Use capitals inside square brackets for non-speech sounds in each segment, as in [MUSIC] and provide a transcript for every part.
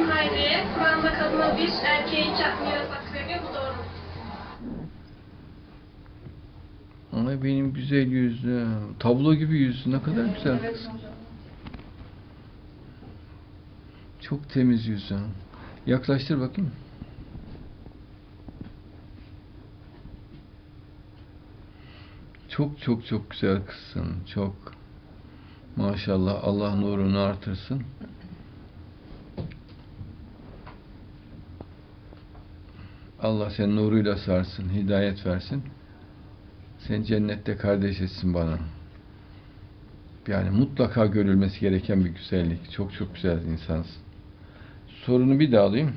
Hayriye. Kur'an'da kadına bir, erkeğe iki hakkı veriyor. Bu doğru mu? Ay benim güzel yüzlü. Tablo gibi yüzlü. Ne kadar güzel kız. Çok temiz yüzü. Yaklaştır bakayım. Çok çok çok güzel kızsın. Çok. Maşallah Allah nurunu artırsın. Allah senin nuruyla sarsın, hidayet versin. Sen cennette kardeş etsin bana. Yani mutlaka görülmesi gereken bir güzellik. Çok çok güzel insansın. Sorunu bir daha alayım.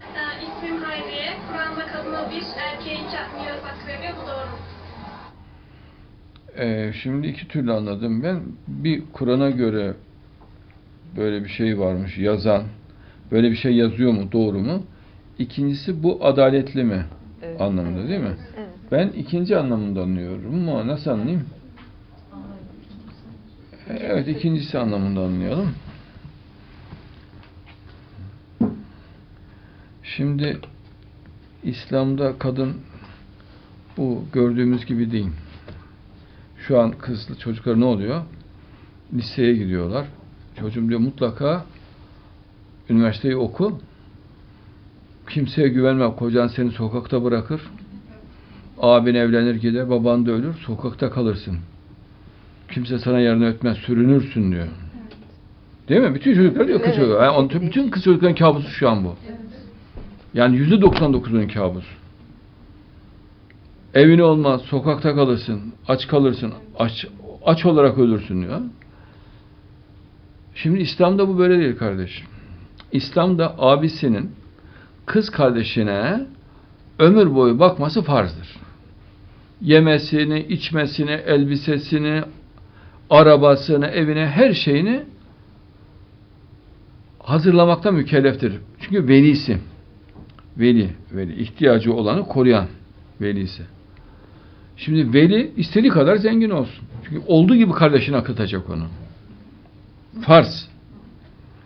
Ee, İsmim Hayriye. Kur'an'da kadına bir, erkeğe iki miras hakkı veriyor. Bu doğru mu? Ee, şimdi iki türlü anladım ben. Bir Kur'an'a göre böyle bir şey varmış yazan. Böyle bir şey yazıyor mu? Doğru mu? İkincisi bu adaletli mi? Evet. Anlamında değil mi? Evet. Ben ikinci anlamında anlıyorum ama nasıl anlayayım? Evet ikincisi anlamında anlayalım. Şimdi İslam'da kadın bu gördüğümüz gibi değil. Şu an kızlı çocuklar ne oluyor? Liseye gidiyorlar. Çocuğum diyor mutlaka üniversiteyi oku. Kimseye güvenme. Kocan seni sokakta bırakır. Abin evlenir gider, baban da ölür, sokakta kalırsın. Kimse sana yardım etmez, sürünürsün diyor. Değil mi? Bütün çocuklar diyor kız Evet, çocuklar. Yani kesinlikle. bütün kız çocukların kabusu şu an bu. Yani yüzde 99'un kabus. Evin olmaz, sokakta kalırsın, aç kalırsın, aç, aç olarak ölürsün diyor. Şimdi İslam'da bu böyle değil kardeşim. İslam'da abisinin kız kardeşine ömür boyu bakması farzdır. Yemesini, içmesini, elbisesini, arabasını, evine, her şeyini hazırlamakta mükelleftir. Çünkü velisi. Veli, veli. ihtiyacı olanı koruyan velisi. Şimdi veli istediği kadar zengin olsun. Çünkü olduğu gibi kardeşini akıtacak onu. Farz.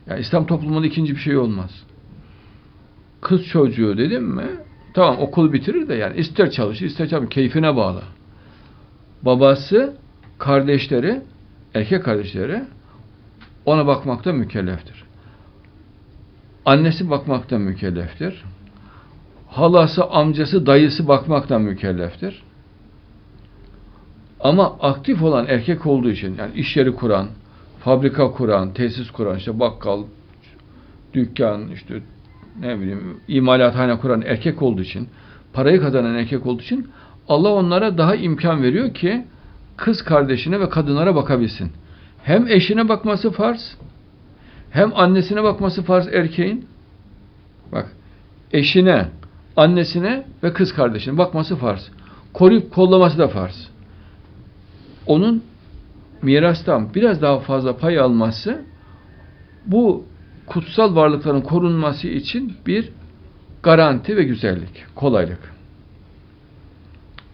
Yani İslam toplumunda ikinci bir şey olmaz. Kız çocuğu dedim mi? Tamam okul bitirir de yani ister çalışır ister çalışır. Keyfine bağlı. Babası, kardeşleri, erkek kardeşleri ona bakmakta mükelleftir. Annesi bakmakta mükelleftir. Halası, amcası, dayısı bakmaktan mükelleftir. Ama aktif olan erkek olduğu için yani iş yeri kuran, fabrika kuran, tesis kuran, işte bakkal, dükkan, işte ne bileyim imalathane kuran erkek olduğu için, parayı kazanan erkek olduğu için Allah onlara daha imkan veriyor ki kız kardeşine ve kadınlara bakabilsin. Hem eşine bakması farz, hem annesine bakması farz erkeğin. Bak, eşine, annesine ve kız kardeşine bakması farz. Koruyup kollaması da farz. Onun mirastan biraz daha fazla pay alması bu kutsal varlıkların korunması için bir garanti ve güzellik, kolaylık.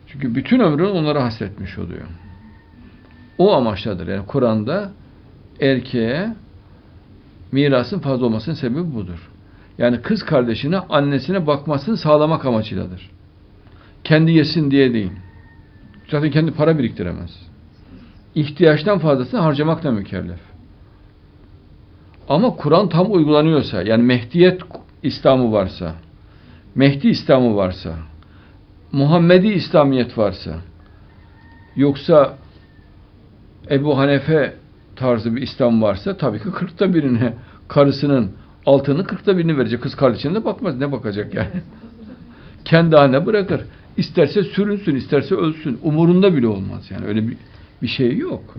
Çünkü bütün ömrünü onlara hasretmiş oluyor. O amaçladır. Yani Kur'an'da erkeğe mirasın fazla olmasının sebebi budur. Yani kız kardeşine, annesine bakmasını sağlamak amacıyladır. Kendi yesin diye değil. Zaten kendi para biriktiremez. İhtiyaçtan fazlasını harcamakla mükellef. Ama Kur'an tam uygulanıyorsa, yani Mehdiyet İslam'ı varsa, Mehdi İslam'ı varsa, Muhammedi İslamiyet varsa, yoksa Ebu Hanefe tarzı bir İslam varsa tabii ki kırkta birine karısının altını kırkta birini verecek. Kız kardeşine de bakmaz. Ne bakacak yani? [LAUGHS] Kendi haline bırakır. İsterse sürünsün, isterse ölsün. Umurunda bile olmaz yani. Öyle bir, bir şey yok.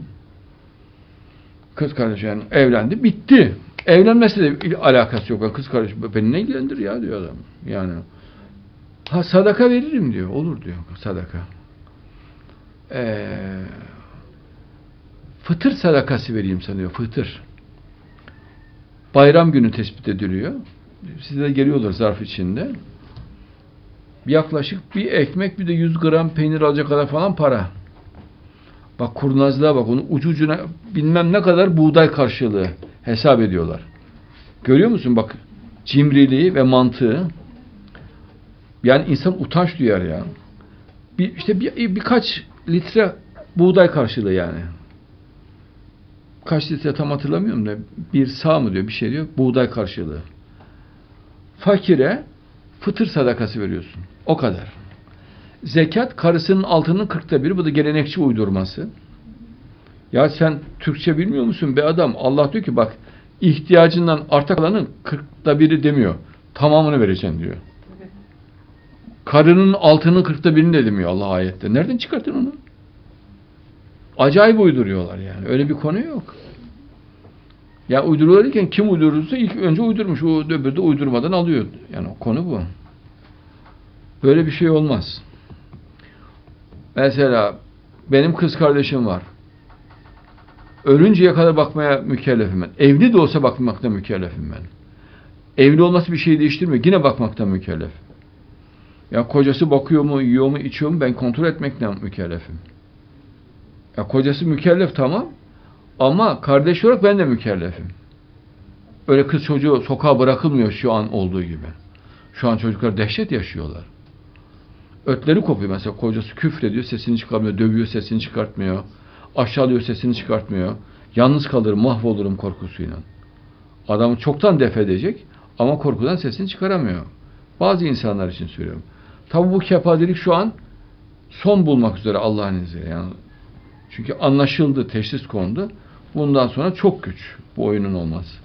Kız kardeş yani evlendi, bitti. Evlenmesi de alakası yok. Kız kardeş beni ne ilgilendir ya diyor adam. Yani ha sadaka veririm diyor. Olur diyor sadaka. Eee fıtır sadakası vereyim sanıyor. Fıtır. Bayram günü tespit ediliyor. Size geliyorlar zarf içinde. Yaklaşık bir ekmek bir de 100 gram peynir alacak kadar falan para. Bak kurnazlığa bak. Onu ucu ucuna bilmem ne kadar buğday karşılığı hesap ediyorlar. Görüyor musun bak cimriliği ve mantığı. Yani insan utanç duyar ya. Bir, işte bir, birkaç litre buğday karşılığı yani. Kaç litre tam hatırlamıyorum da bir sağ mı diyor bir şey diyor buğday karşılığı. Fakire fıtır sadakası veriyorsun. O kadar. Zekat karısının altının kırkta biri. Bu da gelenekçi uydurması. Ya sen Türkçe bilmiyor musun be adam? Allah diyor ki bak ihtiyacından arta kalanın kırkta biri demiyor. Tamamını vereceksin diyor. Karının altının kırkta birini de demiyor Allah ayette. Nereden çıkarttın onu? Acayip uyduruyorlar yani. Öyle bir konu yok. Ya uyduruyorlarken kim uydurursa ilk önce uydurmuş. O öbürü de uydurmadan alıyor. Yani konu bu. Böyle bir şey olmaz. Mesela benim kız kardeşim var. Ölünceye kadar bakmaya mükellefim ben. Evli de olsa bakmakta mükellefim ben. Evli olması bir şey değiştirmiyor. Yine bakmakta mükellef. Ya kocası bakıyor mu, yiyor mu, içiyor mu ben kontrol etmekle mükellefim. Ya kocası mükellef tamam ama kardeş olarak ben de mükellefim. Öyle kız çocuğu sokağa bırakılmıyor şu an olduğu gibi. Şu an çocuklar dehşet yaşıyorlar. Ötleri kopuyor mesela kocası küfrediyor sesini çıkarmıyor, dövüyor sesini çıkartmıyor. Aşağılıyor sesini çıkartmıyor. Yalnız kalırım, mahvolurum korkusuyla. Adamı çoktan def edecek ama korkudan sesini çıkaramıyor. Bazı insanlar için söylüyorum. Tabi bu kepazelik şu an son bulmak üzere Allah'ın izniyle. Yani çünkü anlaşıldı, teşhis kondu. Bundan sonra çok güç bu oyunun olması.